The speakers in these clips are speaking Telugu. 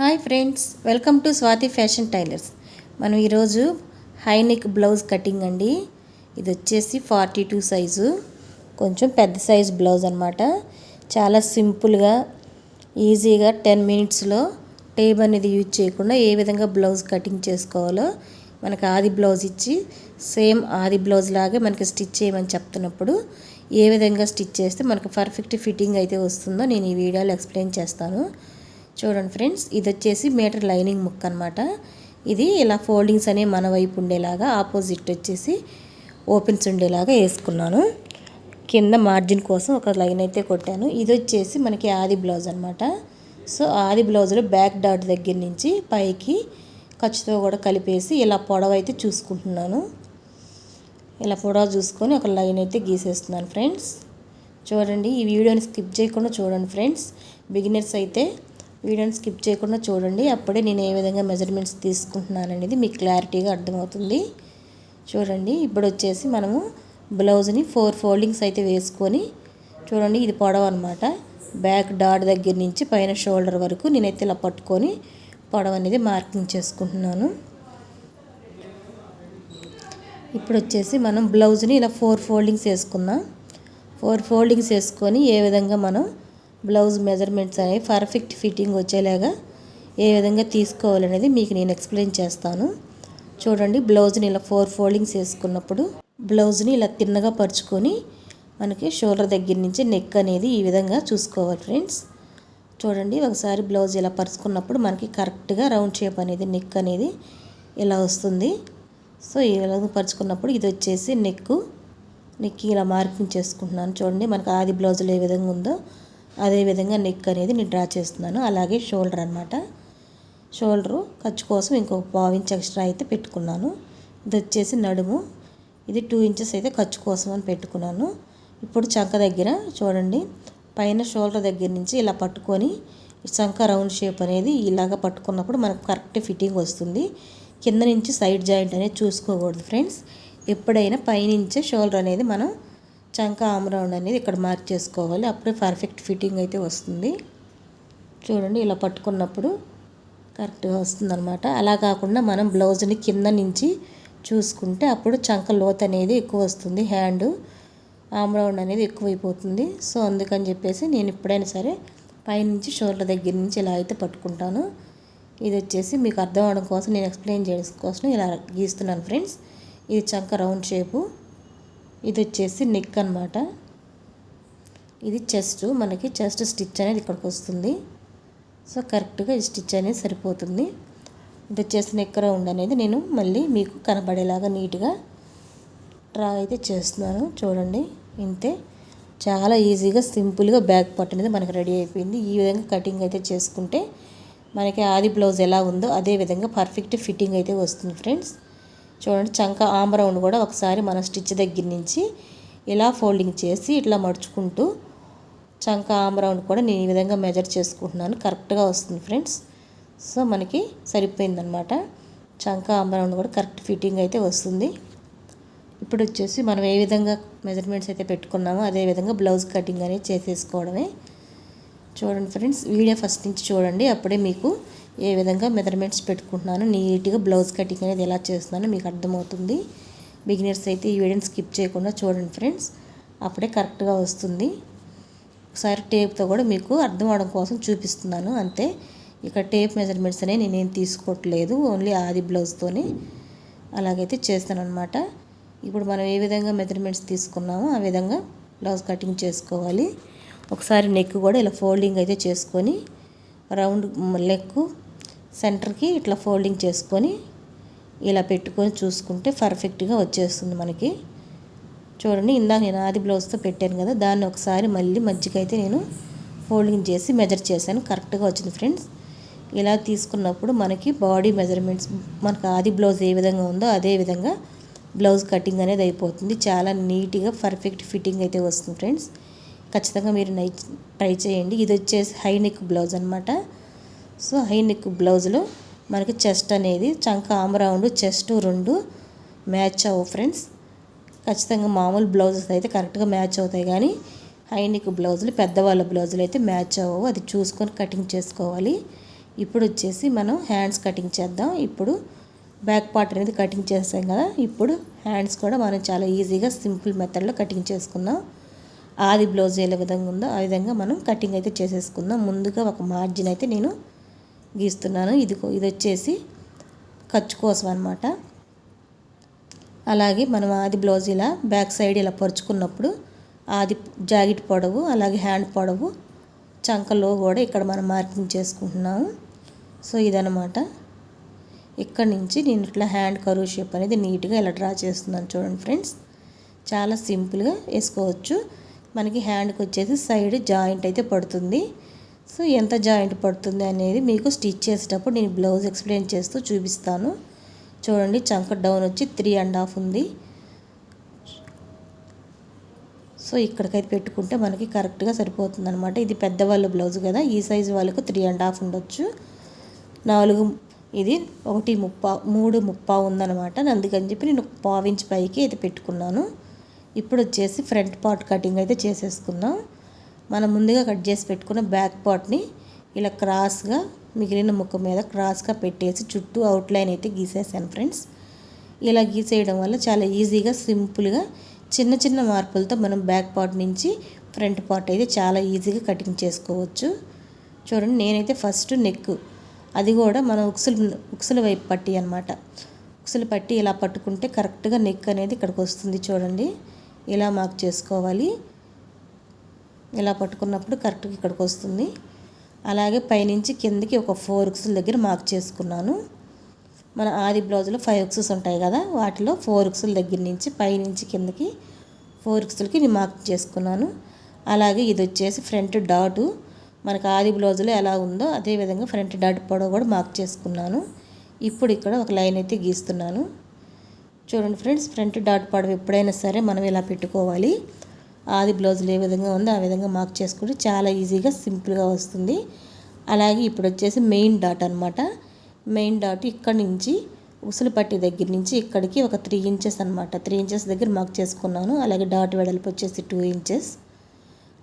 Hi friends welcome to Swathi fashion tailors. మనం ఈరోజు హైనెక్ బ్లౌజ్ కటింగ్ అండి. ఇది వచ్చేసి ఫార్టీ టూ సైజు. కొంచెం పెద్ద సైజు బ్లౌజ్ అనమాట చాలా సింపుల్గా ఈజీగా టెన్ మినిట్స్లో టేబ్ అనేది యూజ్ చేయకుండా ఏ విధంగా బ్లౌజ్ కటింగ్ చేసుకోవాలో మనకు ఆది బ్లౌజ్ ఇచ్చి సేమ్ ఆది బ్లౌజ్ లాగే మనకి స్టిచ్ చేయమని చెప్తున్నప్పుడు ఏ విధంగా స్టిచ్ చేస్తే మనకు పర్ఫెక్ట్ ఫిట్టింగ్ అయితే వస్తుందో నేను ఈ వీడియోలో ఎక్స్ప్లెయిన్ చేస్తాను. చూడండి ఫ్రెండ్స్ ఇది వచ్చేసి మీటర్ లైనింగ్ ముక్క అనమాట ఇది ఇలా ఫోల్డింగ్స్ అనేవి మన వైపు ఉండేలాగా ఆపోజిట్ వచ్చేసి ఓపెన్స్ ఉండేలాగా వేసుకున్నాను. కింద మార్జిన్ కోసం ఒక లైన్ అయితే కొట్టాను. ఇది వచ్చేసి మనకి ఆది బ్లౌజ్ అనమాట సో ఆది బ్లౌజ్లో బ్యాక్ డాట్ దగ్గర నుంచి పైకి ఖర్చుతో కూడా కలిపేసి ఇలా పొడవ అయితే చూసుకుంటున్నాను. ఇలా పొడవ చూసుకొని ఒక లైన్ అయితే గీసేస్తున్నాను ఫ్రెండ్స్. చూడండి ఈ వీడియోని స్కిప్ చేయకుండా చూడండి ఫ్రెండ్స్. బిగినర్స్ అయితే వీడియోని స్కిప్ చేయకుండా చూడండి. అప్పుడే నేను ఏ విధంగా మెజర్మెంట్స్ తీసుకుంటున్నాను అనేది మీకు క్లారిటీగా అర్థమవుతుంది. చూడండి ఇప్పుడు వచ్చేసి మనము బ్లౌజ్ని ఫోర్ ఫోల్డింగ్స్ అయితే వేసుకొని చూడండి ఇది పొడవ అనమాట బ్యాక్ డాట్ దగ్గర నుంచి పైన షోల్డర్ వరకు నేనైతే ఇలా పట్టుకొని పొడవ అనేది మార్కింగ్ చేసుకుంటున్నాను. ఇప్పుడు వచ్చేసి మనం బ్లౌజ్ని ఇలా ఫోర్ ఫోల్డింగ్స్ వేసుకుందాం. ఫోర్ ఫోల్డింగ్స్ వేసుకొని ఏ విధంగా మనం బ్లౌజ్ మెజర్మెంట్స్ అనేవి పర్ఫెక్ట్ ఫిట్టింగ్ వచ్చేలాగా ఏ విధంగా తీసుకోవాలనేది మీకు నేను ఎక్స్ప్లెయిన్ చేస్తాను. చూడండి బ్లౌజ్ని ఇలా ఫోర్ ఫోల్డింగ్స్ వేసుకున్నప్పుడు బ్లౌజ్ని ఇలా తిన్నగా పరుచుకొని మనకి షోల్డర్ దగ్గర నుంచి నెక్ అనేది ఈ విధంగా చూసుకోవాలి ఫ్రెండ్స్. చూడండి ఒకసారి బ్లౌజ్ ఇలా పరుచుకున్నప్పుడు మనకి కరెక్ట్గా రౌండ్ షేప్ అనేది నెక్ అనేది ఇలా వస్తుంది. సో ఈ విధంగా పరుచుకున్నప్పుడు ఇది వచ్చేసి నెక్ నెక్ ఇలా మార్కింగ్ చేసుకుంటున్నాను. చూడండి మనకి ఆది బ్లౌజులు ఏ విధంగా ఉందో. అదే విధంగా నెక్ అనేది నేను డ్రా చేస్తున్నాను. అలాగే షోల్డర్ అనమాట షోల్డరు ఖర్చు కోసం ఇంకొక పావు ఇంచ్ ఎక్స్ట్రా అయితే పెట్టుకున్నాను. ఇది వచ్చేసి నడుము. ఇది టూ ఇంచెస్ అయితే ఖర్చు కోసం అని పెట్టుకున్నాను. ఇప్పుడు చంక దగ్గర చూడండి. పైన షోల్డర్ దగ్గర నుంచి ఇలా పట్టుకొని చంక రౌండ్ షేప్ అనేది ఇలాగ పట్టుకున్నప్పుడు మనకు కరెక్ట్ ఫిట్టింగ్ వస్తుంది. కింద నుంచి సైడ్ జాయింట్ అనేది చూసుకోకూడదు ఫ్రెండ్స్ ఎప్పుడైనా పైనుంచే షోల్డర్ అనేది మనం చంక ఆమ్ రౌండ్ అనేది ఇక్కడ మార్క్ చేసుకోవాలి. అప్పుడే పర్ఫెక్ట్ ఫిట్టింగ్ అయితే వస్తుంది. చూడండి ఇలా పట్టుకున్నప్పుడు కరెక్ట్గా వస్తుందన్నమాట. అలా కాకుండా మనం బ్లౌజ్ని కింద నుంచి చూసుకుంటే అప్పుడు చంక లోత్ అనేది ఎక్కువ వస్తుంది. హ్యాండ్ ఆమ్ రౌండ్ అనేది ఎక్కువైపోతుంది. సో అందుకని చెప్పేసి నేను ఎప్పుడైనా సరే పైనుంచి షోల్డర్ దగ్గర నుంచి ఇలా అయితే పట్టుకుంటాను. ఇది వచ్చేసి మీకు అర్థం అవడం కోసం నేను ఎక్స్ప్లెయిన్ చేయడం కోసం ఇలా గీస్తున్నాను ఫ్రెండ్స్. ఇది చంక రౌండ్ షేపు. ఇది వచ్చేసి నెక్ అనమాట ఇది చెస్ట్ మనకి చెస్ట్ స్టిచ్ అనేది ఇక్కడికి వస్తుంది. సో కరెక్ట్గా ఈ స్టిచ్ అనేది సరిపోతుంది. ఇది వచ్చేసి నెక్ రౌండ్ అనేది నేను మళ్ళీ మీకు కనబడేలాగా నీట్గా డ్రా అయితే చేస్తున్నాను. చూడండి ఇంతే. చాలా ఈజీగా సింపుల్గా బ్యాక్ పట్ అనేది మనకి రెడీ అయిపోయింది. ఈ విధంగా కటింగ్ అయితే చేసుకుంటే మనకి ఆది బ్లౌజ్ ఎలా ఉందో అదే విధంగా పర్ఫెక్ట్ ఫిట్టింగ్ అయితే వస్తుంది ఫ్రెండ్స్ చూడండి చంక ఆమ్ రౌండ్ కూడా ఒకసారి మన స్టిచ్ దగ్గర నుంచి ఇలా ఫోల్డింగ్ చేసి ఇట్లా మడుచుకుంటూ చంక ఆమ్ రౌండ్ కూడా నేను ఈ విధంగా మెజర్ చేసుకుంటున్నాను. కరెక్ట్గా వస్తుంది ఫ్రెండ్స్ సో మనకి సరిపోయిందనమాట చంక ఆమ్ రౌండ్ కూడా కరెక్ట్ ఫిట్టింగ్ అయితే వస్తుంది. ఇప్పుడు వచ్చేసి మనం ఏ విధంగా మెజర్మెంట్స్ అయితే పెట్టుకున్నామో అదే విధంగా బ్లౌజ్ కటింగ్ అనేది చేసేసుకోవడమే. చూడండి ఫ్రెండ్స్ వీడియో ఫస్ట్ నుంచి చూడండి. అప్పుడే మీకు ఏ విధంగా మెజర్మెంట్స్ పెట్టుకుంటున్నాను నీట్గా బ్లౌజ్ కటింగ్ అనేది ఎలా చేస్తున్నానో మీకు అర్థమవుతుంది. బిగినర్స్ అయితే ఈ వీడియోని స్కిప్ చేయకుండా చూడండి ఫ్రెండ్స్. అప్పుడే కరెక్ట్గా వస్తుంది. ఒకసారి టేప్తో కూడా మీకు అర్థం అవడం కోసం చూపిస్తున్నాను అంతే. ఇక్కడ టేప్ మెజర్మెంట్స్ అనేవి నేనేం తీసుకోవట్లేదు ఓన్లీ ఆది బ్లౌజ్తోనే అలాగైతే చేస్తాను అనమాట ఇప్పుడు మనం ఏ విధంగా మెజర్మెంట్స్ తీసుకున్నామో ఆ విధంగా బ్లౌజ్ కటింగ్ చేసుకోవాలి. ఒకసారి నెక్ కూడా ఇలా ఫోల్డింగ్ అయితే చేసుకొని రౌండ్ లెక్ సెంటర్కి ఇట్లా ఫోల్డింగ్ చేసుకొని ఇలా పెట్టుకొని చూసుకుంటే పర్ఫెక్ట్గా వచ్చేస్తుంది మనకి. చూడండి ఇందాక నేను ఆది బ్లౌజ్తో పెట్టాను కదా దాన్ని ఒకసారి మళ్ళీ మధ్యకైతే నేను ఫోల్డింగ్ చేసి మెజర్ చేశాను. కరెక్ట్గా వచ్చింది ఫ్రెండ్స్. ఇలా తీసుకున్నప్పుడు మనకి బాడీ మెజర్మెంట్స్ మనకు ఆది బ్లౌజ్ ఏ విధంగా ఉందో అదే విధంగా బ్లౌజ్ కటింగ్ అనేది అయిపోతుంది. చాలా నీట్గా పర్ఫెక్ట్ ఫిట్టింగ్ అయితే వస్తుంది ఫ్రెండ్స్. ఖచ్చితంగా మీరు నై ట్రై చేయండి. ఇది వచ్చేసి హై నెక్ బ్లౌజ్ అనమాట సో హై నెక్ బ్లౌజ్లో మనకి చెస్ట్ అనేది చంక ఆమ్ రౌండ్ చెస్ట్ రెండు మ్యాచ్ అవ్వు ఫ్రెండ్స్. ఖచ్చితంగా మామూలు బ్లౌజెస్ అయితే కరెక్ట్గా మ్యాచ్ అవుతాయి కానీ హై నెక్ బ్లౌజులు పెద్దవాళ్ళ బ్లౌజులు అయితే మ్యాచ్ అవ్వవు. అది చూసుకొని కటింగ్ చేసుకోవాలి. ఇప్పుడు వచ్చేసి మనం హ్యాండ్స్ కటింగ్ చేద్దాం. ఇప్పుడు బ్యాక్ పార్ట్ అనేది కటింగ్ చేస్తాం కదా ఇప్పుడు హ్యాండ్స్ కూడా మనం చాలా ఈజీగా సింపుల్ మెథడ్లో కటింగ్ చేసుకుందాం. ఆది బ్లౌజ్ ఏ విధంగా ఉందో ఆ విధంగా మనం కటింగ్ అయితే చేసేసుకుందాం. ముందుగా ఒక మార్జిన్ అయితే నేను గీస్తున్నాను. ఇది ఇది వచ్చేసి ఖర్చు కోసం అనమాట అలాగే మనం ఆది బ్లౌజ్ ఇలా బ్యాక్ సైడ్ ఇలా పరుచుకున్నప్పుడు ఆది జాకెట్ పొడవు అలాగే హ్యాండ్ పొడవు చంకలో కూడా ఇక్కడ మనం మార్కింగ్ చేసుకుంటున్నాము. సో ఇదనమాట ఇక్కడ నుంచి నేను ఇట్లా హ్యాండ్ కరువు షేప్ అనేది నీట్గా ఇలా డ్రా చేస్తున్నాను చూడండి ఫ్రెండ్స్. చాలా సింపుల్గా వేసుకోవచ్చు. మనకి హ్యాండ్కి వచ్చేసి సైడ్ జాయింట్ అయితే పడుతుంది. సో ఎంత జాయింట్ పడుతుంది అనేది మీకు స్టిచ్ చేసేటప్పుడు నేను బ్లౌజ్ ఎక్స్ప్లెయిన్ చేస్తూ చూపిస్తాను. చూడండి చంక డౌన్ వచ్చి త్రీ అండ్ హాఫ్ ఉంది. సో ఇక్కడికైతే పెట్టుకుంటే మనకి కరెక్ట్గా సరిపోతుంది అనమాట ఇది పెద్దవాళ్ళ బ్లౌజ్ కదా ఈ సైజు వాళ్ళకు త్రీ అండ్ హాఫ్ ఉండొచ్చు. నాలుగు ఇది ఒకటి ముప్పా మూడు ముప్పా ఉందన్నమాట. అందుకని చెప్పి నేను పావించి పైకి అయితే పెట్టుకున్నాను. ఇప్పుడు వచ్చేసి ఫ్రంట్ పార్ట్ కటింగ్ అయితే చేసేసుకుందాం. మనం ముందుగా కట్ చేసి పెట్టుకున్న బ్యాక్ పార్ట్ని ఇలా క్రాస్గా మిగిలిన ముక్క మీద క్రాస్గా పెట్టేసి చుట్టూ అవుట్లైన్ అయితే గీసేసాను ఫ్రెండ్స్. ఇలా గీసేయడం వల్ల చాలా ఈజీగా సింపుల్గా చిన్న చిన్న మార్పులతో మనం బ్యాక్ పార్ట్ నుంచి ఫ్రంట్ పార్ట్ అయితే చాలా ఈజీగా కటింగ్ చేసుకోవచ్చు. చూడండి నేనైతే ఫస్ట్ నెక్ అది కూడా మనం ఉక్సులు ఉక్సుల వైపు పట్టి అనమాట ఉక్సులు పట్టి ఇలా పట్టుకుంటే కరెక్ట్గా నెక్ అనేది ఇక్కడికి వస్తుంది చూడండి. ఇలా మార్క్ చేసుకోవాలి. ఇలా పట్టుకున్నప్పుడు కరెక్ట్గా ఇక్కడికి వస్తుంది. అలాగే పైనుంచి కిందకి ఒక ఫోర్ ఉక్సుల దగ్గర మార్క్ చేసుకున్నాను. మన ఆది బ్లౌజ్లో ఫైవ్ ఉక్సెస్ ఉంటాయి కదా వాటిలో ఫోర్ ఉక్సుల దగ్గర నుంచి పైనుంచి కిందకి ఫోర్ ఉక్సులకి నేను మార్క్ చేసుకున్నాను. అలాగే ఇది వచ్చేసి ఫ్రంట్ డాటు. మనకు ఆది బ్లౌజ్లో ఎలా ఉందో అదే విధంగా ఫ్రంట్ డాట్ పొడవు కూడా మార్క్ చేసుకున్నాను. ఇప్పుడు ఇక్కడ ఒక లైన్ అయితే గీస్తున్నాను. చూడండి ఫ్రెండ్స్ ఫ్రంట్ డాట్ పొడవు ఎప్పుడైనా సరే మనం ఇలా పెట్టుకోవాలి. ఆది బ్లౌజులు ఏ విధంగా ఉందో ఆ విధంగా మార్క్ చేసుకుంటే చాలా ఈజీగా సింపుల్గా వస్తుంది. అలాగే ఇప్పుడు వచ్చేసి మెయిన్ డాట్ అనమాట మెయిన్ డాట్ ఇక్కడ నుంచి ఉసులు పట్టి దగ్గర నుంచి ఇక్కడికి ఒక త్రీ ఇంచెస్ అనమాట త్రీ ఇంచెస్ దగ్గర మార్క్ చేసుకున్నాను. అలాగే డాట్ వెడల్పు వచ్చేసి టూ ఇంచెస్.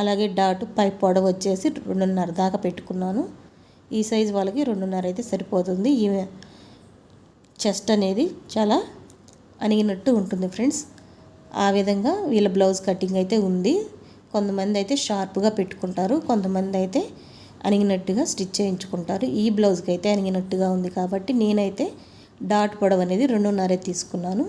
అలాగే డాట్ పై పొడవు వచ్చేసి రెండున్నర దాకా పెట్టుకున్నాను. ఈ సైజ్ వాళ్ళకి రెండున్నర అయితే సరిపోతుంది. ఈ చెస్ట్ అనేది చాలా అనిగినట్టు ఉంటుంది ఫ్రెండ్స్. ఆ విధంగా వీళ్ళ బ్లౌజ్ కటింగ్ అయితే ఉంది. కొంతమంది అయితే షార్ప్గా పెట్టుకుంటారు కొంతమంది అయితే అణిగినట్టుగా స్టిచ్ చేయించుకుంటారు. ఈ బ్లౌజ్కి అయితే అణిగినట్టుగా ఉంది కాబట్టి నేనైతే డాట్ పొడవు అనేది రెండున్నర తీసుకున్నాను.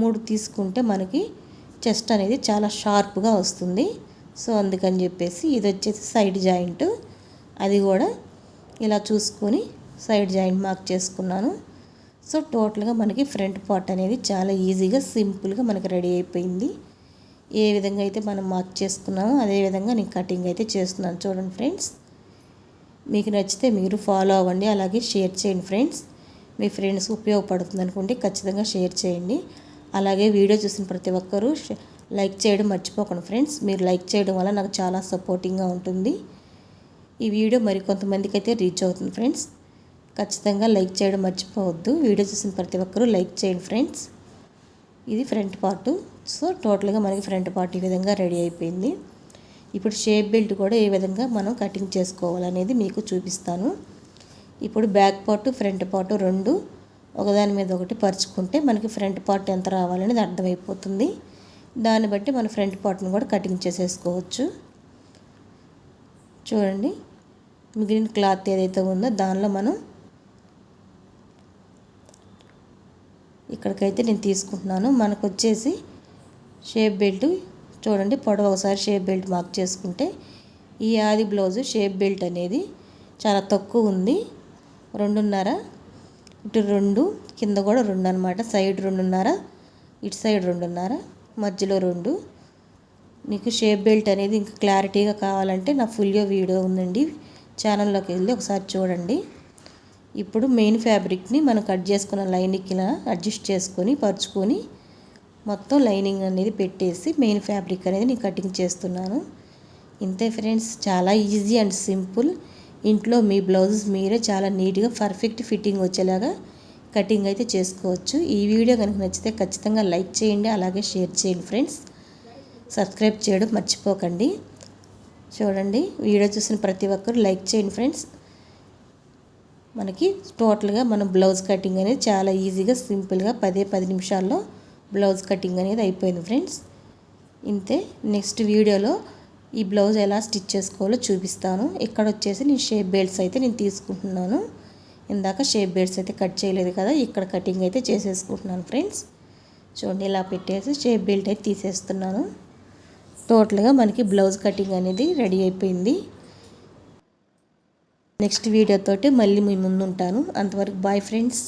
మూడు తీసుకుంటే మనకి చెస్ట్ అనేది చాలా షార్ప్గా వస్తుంది. సో అందుకని చెప్పేసి ఇది వచ్చేసి సైడ్ జాయింట్ అది కూడా ఇలా చూసుకొని సైడ్ జాయింట్ మార్క్ చేసుకున్నాను. సో టోటల్గా మనకి ఫ్రంట్ పార్ట్ అనేది చాలా ఈజీగా సింపుల్గా మనకి రెడీ అయిపోయింది. ఏ విధంగా అయితే మనం మార్క్ చేసుకున్నామో అదే విధంగా నేను కటింగ్ అయితే చేస్తున్నాను. చూడండి ఫ్రెండ్స్ మీకు నచ్చితే మీరు ఫాలో అవ్వండి అలాగే షేర్ చేయండి ఫ్రెండ్స్. మీ ఫ్రెండ్స్ ఉపయోగపడుతుంది అనుకుంటే ఖచ్చితంగా షేర్ చేయండి. అలాగే వీడియో చూసిన ప్రతి ఒక్కరూ లైక్ చేయడం మర్చిపోకండి ఫ్రెండ్స్. మీరు లైక్ చేయడం వల్ల నాకు చాలా సపోర్టింగ్గా ఉంటుంది. ఈ వీడియో మరి కొంతమందికి అయితే రీచ్ అవుతుంది ఫ్రెండ్స్. ఖచ్చితంగా లైక్ చేయడం మర్చిపోవద్దు. వీడియో చూసిన ప్రతి ఒక్కరూ లైక్ చేయండి ఫ్రెండ్స్. ఇది ఫ్రంట్ పార్ట్. సో టోటల్గా మనకి ఫ్రంట్ పార్ట్ ఈ విధంగా రెడీ అయిపోయింది. ఇప్పుడు షేప్ బెల్ట్ కూడా ఏ విధంగా మనం కటింగ్ చేసుకోవాలనేది మీకు చూపిస్తాను. ఇప్పుడు బ్యాక్ పార్ట్ ఫ్రంట్ పార్ట్ రెండు ఒకదాని మీద ఒకటి పరుచుకుంటే మనకి ఫ్రంట్ పార్ట్ ఎంత రావాలనేది అర్థమైపోతుంది. దాన్ని బట్టి మన ఫ్రంట్ పార్ట్ని కూడా కటింగ్ చేసేసుకోవచ్చు. చూడండి. మిగిలిన క్లాత్ ఏదైతే ఉందో దానిలో మనం ఇక్కడికైతే నేను తీసుకుంటున్నాను. మనకు వచ్చేసి షేప్ బెల్ట్ చూడండి పొడవు ఒకసారి షేప్ బెల్ట్ మార్క్ చేసుకుంటే ఈ ఆది బ్లౌజు షేప్ బెల్ట్ అనేది చాలా తక్కువ ఉంది. రెండున్నర ఇటు రెండు కింద కూడా రెండు అనమాట సైడ్ రెండున్నర ఇటు సైడ్ రెండున్నర మధ్యలో రెండు. మీకు షేప్ బెల్ట్ అనేది ఇంకా క్లారిటీగా కావాలంటే నా ఫుల్గా వీడియో ఉందండి. ఛానల్లోకి వెళ్ళి ఒకసారి చూడండి. ఇప్పుడు మెయిన్ ఫ్యాబ్రిక్ని మనం కట్ చేసుకున్న లైనింగ్ ఇలా అడ్జస్ట్ చేసుకొని పరుచుకొని మొత్తం లైనింగ్ అనేది పెట్టేసి మెయిన్ ఫ్యాబ్రిక్ అనేది నేను కటింగ్ చేస్తున్నాను. ఇంతే ఫ్రెండ్స్ చాలా ఈజీ అండ్ సింపుల్ ఇంట్లో మీ బ్లౌజెస్ మీరే చాలా నీట్గా పర్ఫెక్ట్ ఫిట్టింగ్ వచ్చేలాగా కటింగ్ అయితే చేసుకోవచ్చు. ఈ వీడియో కనుక నచ్చితే ఖచ్చితంగా లైక్ చేయండి అలాగే షేర్ చేయండి ఫ్రెండ్స్ సబ్స్క్రైబ్ చేయడం మర్చిపోకండి. చూడండి వీడియో చూసిన ప్రతి ఒక్కరు లైక్ చేయండి ఫ్రెండ్స్ మనకి టోటల్గా మనం బ్లౌజ్ కటింగ్ అనేది చాలా ఈజీగా సింపుల్గా పదే పది నిమిషాల్లో బ్లౌజ్ కటింగ్ అనేది అయిపోయింది ఫ్రెండ్స్. ఇంతే నెక్స్ట్ వీడియోలో ఈ బ్లౌజ్ ఎలా స్టిచ్ చేసుకోవాలో చూపిస్తాను. ఇక్కడ వచ్చేసి నేను షేప్ బెల్ట్స్ అయితే నేను తీసుకుంటున్నాను. ఇందాక షేప్ బెల్ట్స్ అయితే కట్ చేయలేదు కదా ఇక్కడ కటింగ్ అయితే చేసేసుకుంటున్నాను ఫ్రెండ్స్. చూడండి ఇలా పెట్టేసి షేప్ బెల్ట్ అయితే తీసేస్తున్నాను. టోటల్గా మనకి బ్లౌజ్ కటింగ్ అనేది రెడీ అయిపోయింది. నెక్స్ట్ వీడియోతోటి మళ్ళీ మీ ముందు ఉంటాను అంతవరకు బాయ్ ఫ్రెండ్స్.